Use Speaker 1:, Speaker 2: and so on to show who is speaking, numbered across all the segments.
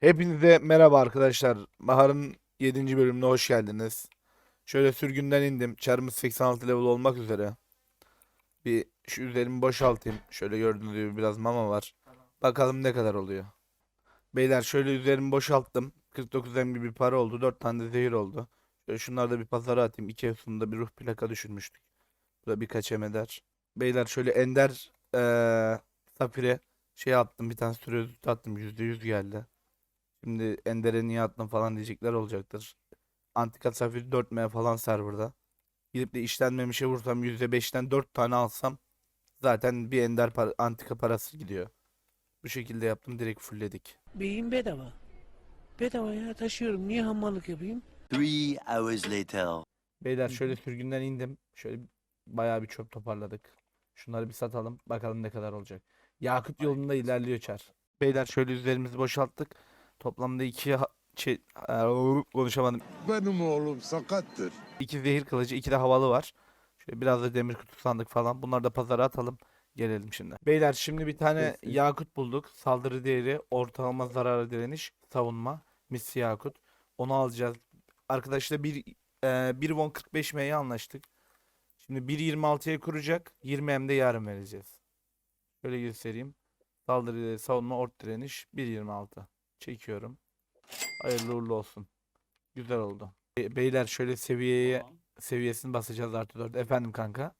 Speaker 1: Hepinize merhaba arkadaşlar. Bahar'ın 7. bölümüne hoş geldiniz. Şöyle sürgünden indim. Çarımız 86 level olmak üzere. Bir şu üzerimi boşaltayım. Şöyle gördüğünüz gibi biraz mama var. Bakalım ne kadar oluyor. Beyler şöyle üzerimi boşalttım. 49 em gibi bir para oldu. 4 tane de zehir oldu. Şöyle şunları da bir pazara atayım. 2 Efsun'da bir ruh plaka düşürmüştük. Bu da birkaç eder. Beyler şöyle ender eee Safir'e şey attım. Bir tane özütü attım. %100 geldi. Şimdi Ender'e niye attın falan diyecekler olacaktır. Antika Safir 4M falan serverda. Gidip de işlenmemişe vursam %5'ten 4 tane alsam zaten bir Ender para- antika parası gidiyor. Bu şekilde yaptım direkt fullledik.
Speaker 2: Beyin bedava. Bedava ya taşıyorum. Niye hamallık yapayım?
Speaker 3: Three hours later.
Speaker 1: Beyler şöyle sürgünden indim. Şöyle bayağı bir çöp toparladık. Şunları bir satalım. Bakalım ne kadar olacak. Yakut yolunda ilerliyor çar. Beyler şöyle üzerimizi boşalttık. Toplamda iki şey, konuşamadım.
Speaker 4: Benim oğlum sakattır.
Speaker 1: İki zehir kılıcı, iki de havalı var. Şöyle biraz da demir kutu sandık falan. Bunları da pazara atalım. Gelelim şimdi. Beyler şimdi bir tane yakut bulduk. Saldırı değeri, ortalama zarara direniş, savunma, misli yakut. Onu alacağız. Arkadaşlar bir e, 1 won 45 M'ye anlaştık. Şimdi 1.26'ya kuracak. 20 M de yarın vereceğiz. Şöyle göstereyim. Saldırı değeri, savunma, ort direniş 1.26. Çekiyorum. Hayırlı uğurlu olsun. Güzel oldu. Be- Beyler şöyle seviyeye
Speaker 5: Tamam.
Speaker 1: seviyesini basacağız artı 4. Efendim kanka.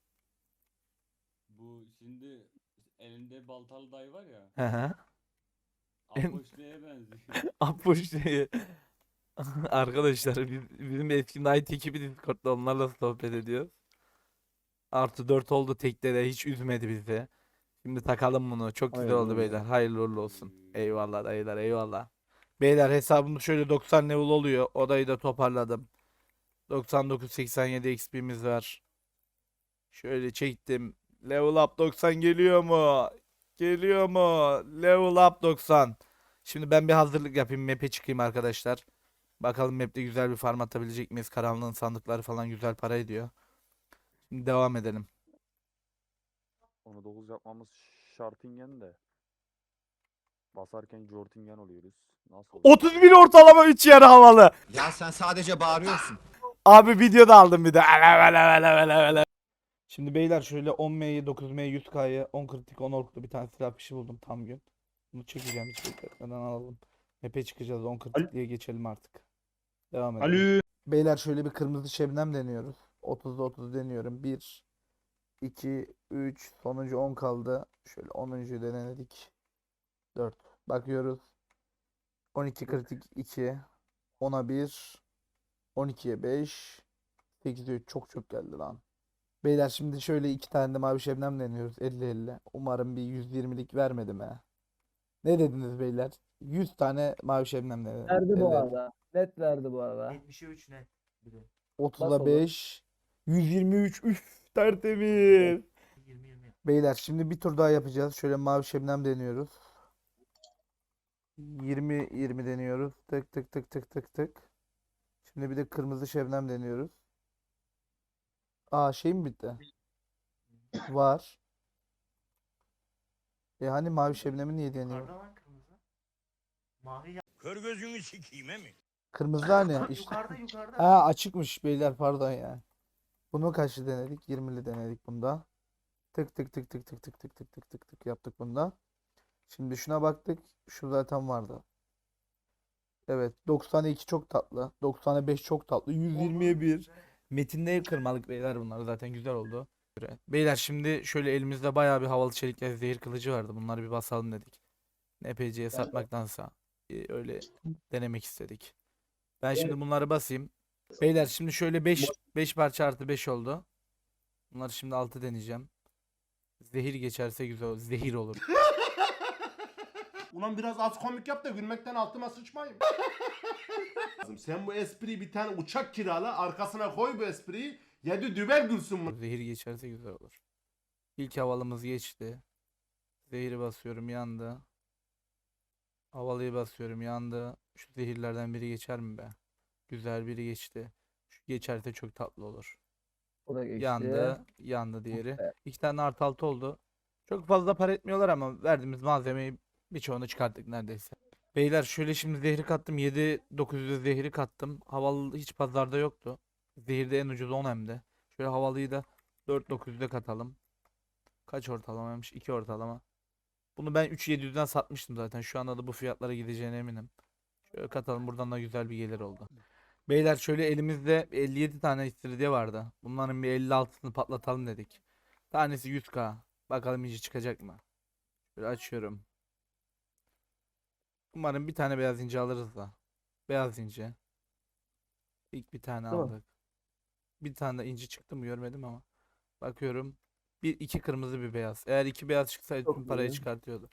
Speaker 5: Bu şimdi elinde baltalı dayı var ya.
Speaker 1: Hı hı. Em-
Speaker 5: Apoş neye benziyor?
Speaker 1: Apoş diye. Arkadaşlar biz, bizim eski Night ekibi Discord'da onlarla sohbet ediyoruz. Artı 4 oldu tekte de hiç üzmedi bizi. Şimdi takalım bunu. Çok güzel oldu beyler. Hayırlı uğurlu olsun. Eyvallah dayılar eyvallah. Beyler hesabımda şöyle 90 level oluyor. Odayı da toparladım. 99-87 XP'miz var. Şöyle çektim. Level up 90 geliyor mu? Geliyor mu? Level up 90. Şimdi ben bir hazırlık yapayım. Map'e çıkayım arkadaşlar. Bakalım map'te güzel bir farm atabilecek miyiz? Karanlığın sandıkları falan güzel para ediyor. Şimdi devam edelim.
Speaker 6: Onu 9 yapmamız şartingen de. Basarken jortingen oluyoruz. Nasıl olur?
Speaker 1: 31 ortalama 3 yarı havalı.
Speaker 7: Ya sen sadece bağırıyorsun.
Speaker 1: Abi video da aldım bir de. Ele vele vele vele vele. Şimdi beyler şöyle 10M'yi 9M 100K'yı 10 kritik 10 orklu bir tane silah fişi buldum tam gün. Bunu çekeceğim hiç bekletmeden alalım. Map'e çıkacağız 10 kritik diye geçelim artık. Devam edelim. Beyler şöyle bir kırmızı şebnem deniyoruz. 30'da 30 deniyorum. 1 2 3 sonuncu 10 kaldı. Şöyle 10. denedik. 4. Bakıyoruz. 12 kritik 2 10'a 1 12'ye 5 8'e 3 çok çok geldi lan. Beyler şimdi şöyle iki tane de mavi şebnem deniyoruz 50-50. Umarım bir 120'lik vermedim he. Ne dediniz beyler? 100 tane mavi şebnem denedim.
Speaker 8: Verdi bu
Speaker 1: 50-50.
Speaker 8: arada. Net verdi bu arada.
Speaker 9: 73 ne? Bir de
Speaker 1: 30'a
Speaker 8: Nasıl olur?
Speaker 1: 5 123 üf tertemiz.
Speaker 9: 20 20.
Speaker 1: Beyler şimdi bir tur daha yapacağız. Şöyle mavi şebnem deniyoruz. 20 20 deniyoruz. Tık tık tık tık tık tık. Şimdi bir de kırmızı şebnem deniyoruz. Aa şey mi bitti? Var. E hani mavi şebnemi niye deniyor?
Speaker 9: Yukarıda lan kırmızı. Mavi ya.
Speaker 4: Kör gözünü sikeyim mi?
Speaker 1: Kırmızı hani işte.
Speaker 9: yukarıda yukarıda.
Speaker 1: Ha açıkmış beyler pardon ya. Bunu kaçlı denedik? 20'li denedik bunda. Tık tık tık tık tık tık tık tık tık tık tık yaptık bunda. Şimdi şuna baktık. Şu zaten vardı. Evet 92 çok tatlı. 95 çok tatlı. 120'ye 1. Metinde kırmalık beyler bunlar zaten güzel oldu. Beyler şimdi şöyle elimizde bayağı bir havalı çelik ve zehir kılıcı vardı. Bunları bir basalım dedik. NPC'ye satmaktansa e, öyle denemek istedik. Ben şimdi bunları basayım. Beyler şimdi şöyle 5 5 parça artı 5 oldu. Bunları şimdi 6 deneyeceğim. Zehir geçerse güzel olur. Zehir olur.
Speaker 10: Ulan biraz az komik yap da gülmekten altıma sıçmayayım. Sen bu espriyi bir tane uçak kirala arkasına koy bu espriyi. Yedi dübel gülsün bu.
Speaker 1: Zehir geçerse güzel olur. İlk havalımız geçti. Zehiri basıyorum yandı. Havalıyı basıyorum yandı. Şu zehirlerden biri geçer mi be? Güzel biri geçti. Şu geçerse çok tatlı olur.
Speaker 8: O da geçti.
Speaker 1: Yandı. Yandı diğeri.
Speaker 8: Evet.
Speaker 1: İki tane artı altı oldu. Çok fazla para etmiyorlar ama verdiğimiz malzemeyi birçoğunu çıkarttık neredeyse. Beyler şöyle şimdi zehri kattım. 7 900'e zehri kattım. Havalı hiç pazarda yoktu. Zehirde en ucuz 10 hem de. Şöyle havalıyı da 4 900'e katalım. Kaç ortalamaymış? 2 ortalama. Bunu ben 3 700'den satmıştım zaten. Şu anda da bu fiyatlara gideceğine eminim. Şöyle katalım. Buradan da güzel bir gelir oldu. Beyler şöyle elimizde 57 tane istiridye vardı. Bunların bir 56'sını patlatalım dedik. Tanesi 100k. Bakalım inci çıkacak mı? Şöyle açıyorum. Umarım bir tane beyaz inci alırız da. Beyaz inci. İlk bir tane
Speaker 8: mi?
Speaker 1: aldık. Bir tane de inci çıktı mı görmedim ama. Bakıyorum. Bir iki kırmızı bir beyaz. Eğer iki beyaz çıksaydı tüm parayı çıkartıyordu.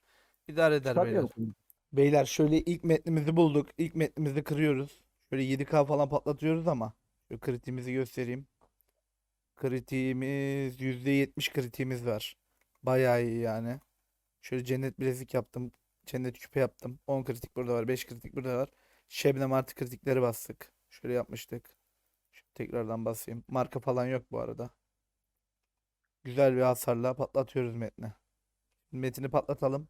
Speaker 1: İdare eder beyler.
Speaker 8: musun?
Speaker 1: Beyler şöyle ilk metnimizi bulduk. İlk metnimizi kırıyoruz. Şöyle 7K falan patlatıyoruz ama. Şu kritiğimizi göstereyim. Kritiğimiz %70 kritiğimiz var. Bayağı iyi yani. Şöyle cennet bilezik yaptım. Cennet küpe yaptım. 10 kritik burada var. 5 kritik burada var. Şebnem artı kritikleri bastık. Şöyle yapmıştık. Şöyle tekrardan basayım. Marka falan yok bu arada. Güzel bir hasarla patlatıyoruz metni. Metini patlatalım.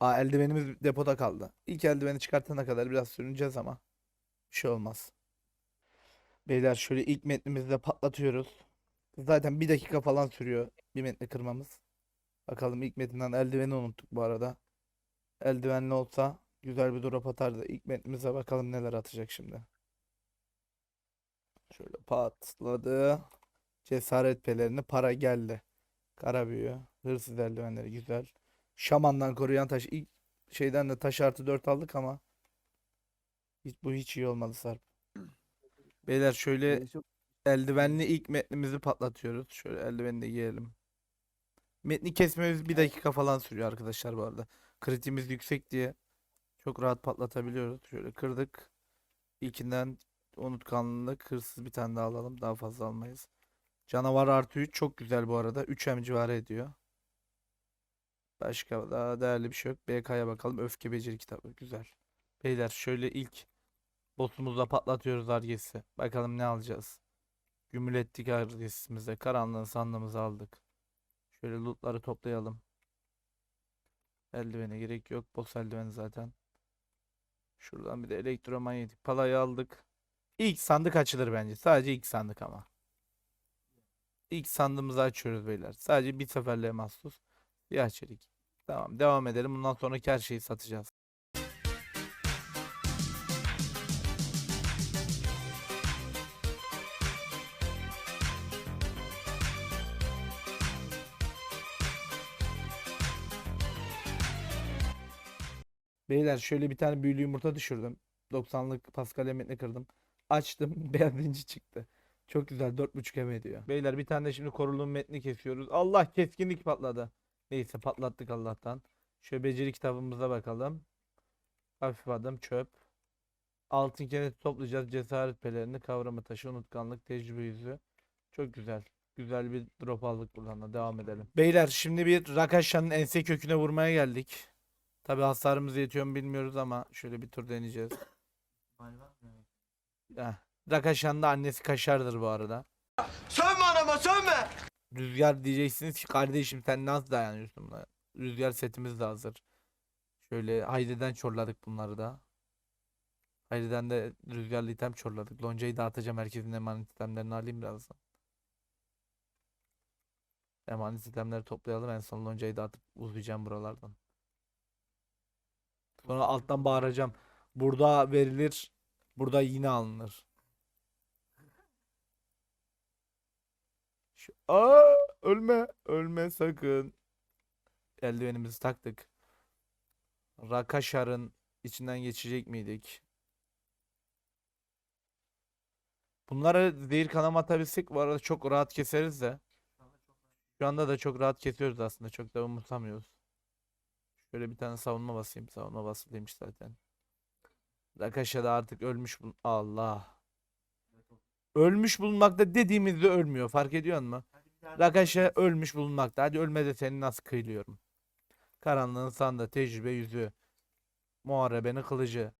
Speaker 1: Aa eldivenimiz depoda kaldı. İlk eldiveni çıkartana kadar biraz sürüneceğiz ama bir şey olmaz. Beyler şöyle ilk metnimizi de patlatıyoruz. Zaten bir dakika falan sürüyor bir metni kırmamız. Bakalım ilk metinden eldiveni unuttuk bu arada. Eldivenli olsa güzel bir drop atardı. İlk metnimize bakalım neler atacak şimdi. Şöyle patladı. Cesaret pelerini para geldi. Kara büyü. Hırsız eldivenleri güzel. Şamandan koruyan taş. İlk şeyden de taş artı 4 aldık ama hiç, bu hiç iyi olmadı Sarp. Beyler şöyle eldivenli ilk metnimizi patlatıyoruz. Şöyle eldiveni de giyelim. Metni kesmemiz bir dakika falan sürüyor arkadaşlar bu arada. Kritimiz yüksek diye çok rahat patlatabiliyoruz. Şöyle kırdık. İlkinden unutkanlılık hırsız bir tane daha alalım. Daha fazla almayız. Canavar artı 3 çok güzel bu arada. 3 hem civarı ediyor. Başka daha değerli bir şey yok. BK'ya bakalım. Öfke beceri kitabı. Güzel. Beyler şöyle ilk boss'umuzla patlatıyoruz argesi. Bakalım ne alacağız. Gümül ettik argesimize. Karanlığın sandığımızı aldık. Şöyle lootları toplayalım. Eldivene gerek yok. Boss eldiveni zaten. Şuradan bir de elektromanyetik palayı aldık. İlk sandık açılır bence. Sadece ilk sandık ama. İlk sandığımızı açıyoruz beyler. Sadece bir seferliğe mahsus. Siyah çelik. Tamam devam edelim. Bundan sonraki her şeyi satacağız. Beyler şöyle bir tane büyülü yumurta düşürdüm. 90'lık Pascal emetini kırdım. Açtım beyaz inci çıktı. Çok güzel 4.5 em ediyor. Beyler bir tane de şimdi koruluğun metni kesiyoruz. Allah keskinlik patladı. Neyse patlattık Allah'tan. Şöyle beceri kitabımıza bakalım. Hafif adım çöp. Altın keneti toplayacağız. Cesaret pelerini, kavrama taşı, unutkanlık, tecrübe yüzü. Çok güzel. Güzel bir drop aldık buradan da. Devam edelim. Beyler şimdi bir Rakasha'nın ense köküne vurmaya geldik. Tabi hasarımız yetiyor mu bilmiyoruz ama şöyle bir tur deneyeceğiz. Heh. Rakasha'nın da annesi kaşardır bu arada.
Speaker 7: Sönme anama sönme!
Speaker 1: Rüzgar diyeceksiniz ki kardeşim sen nasıl dayanıyorsun buna? Rüzgar setimiz de hazır. Şöyle Haydi'den çorladık bunları da. Haydi'den de rüzgarlı item çorladık. Loncayı dağıtacağım. Herkesin emanet itemlerini alayım birazdan. Emanet itemleri toplayalım. En son loncayı dağıtıp uzayacağım buralardan. Sonra alttan bağıracağım. Burada verilir. Burada yine alınır. Şu, aa, ölme. Ölme sakın. Eldivenimizi taktık. Rakashar'ın içinden geçecek miydik? Bunları zehir kanama atabilsek bu arada çok rahat keseriz de. Şu anda da çok rahat kesiyoruz aslında. Çok da umursamıyoruz. Şöyle bir tane savunma basayım. Savunma basılıymış zaten. Rakasha da artık ölmüş bul Allah. Ölmüş bulunmakta dediğimizde ölmüyor. Fark ediyor musun? Rakasha ölmüş bulunmakta. Hadi ölme de seni nasıl kıyılıyorum. Karanlığın sandı. Tecrübe yüzü. Muharebenin kılıcı.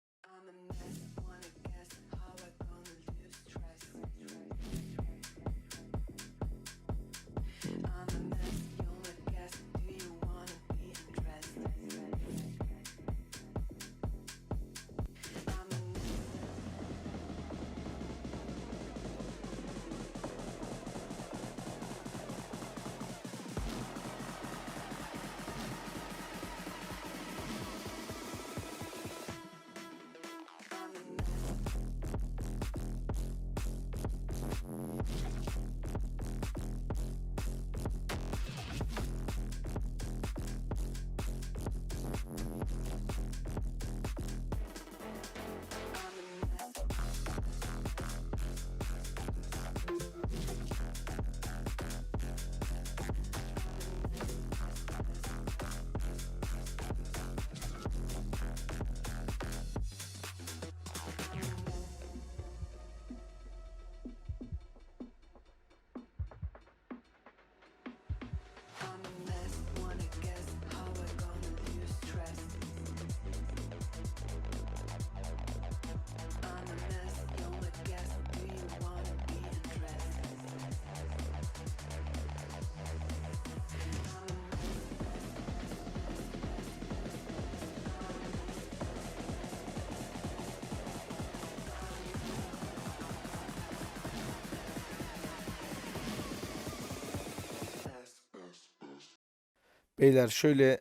Speaker 1: Beyler şöyle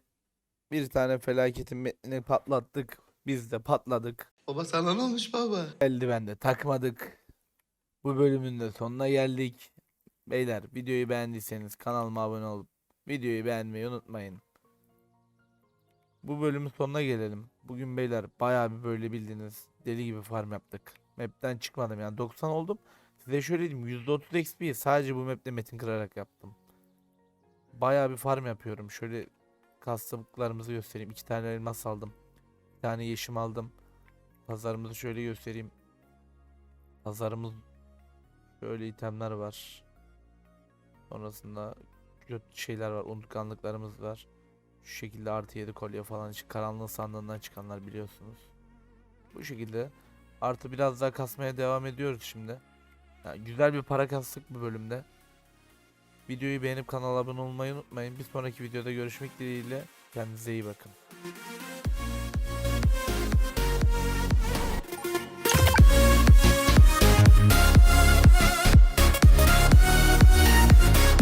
Speaker 1: bir tane felaketin metnini patlattık. Biz de patladık.
Speaker 7: Baba sana ne olmuş baba?
Speaker 1: Eldiven de takmadık. Bu bölümün de sonuna geldik. Beyler videoyu beğendiyseniz kanalıma abone olup videoyu beğenmeyi unutmayın. Bu bölümün sonuna gelelim. Bugün beyler bayağı bir böyle bildiğiniz deli gibi farm yaptık. Map'ten çıkmadım yani 90 oldum. Size şöyle diyeyim %30 XP sadece bu map'te metin kırarak yaptım. Bayağı bir farm yapıyorum. Şöyle kastıklarımızı göstereyim. İki tane elmas aldım. Bir tane yeşim aldım. Pazarımızı şöyle göstereyim. Pazarımız şöyle itemler var. Sonrasında şeyler var. Unutkanlıklarımız var. Şu şekilde artı 7 kolye falan için karanlığı sandığından çıkanlar biliyorsunuz. Bu şekilde artı biraz daha kasmaya devam ediyoruz şimdi. Yani güzel bir para kastık bu bölümde. Videoyu beğenip kanala abone olmayı unutmayın. Bir sonraki videoda görüşmek dileğiyle. Kendinize iyi bakın.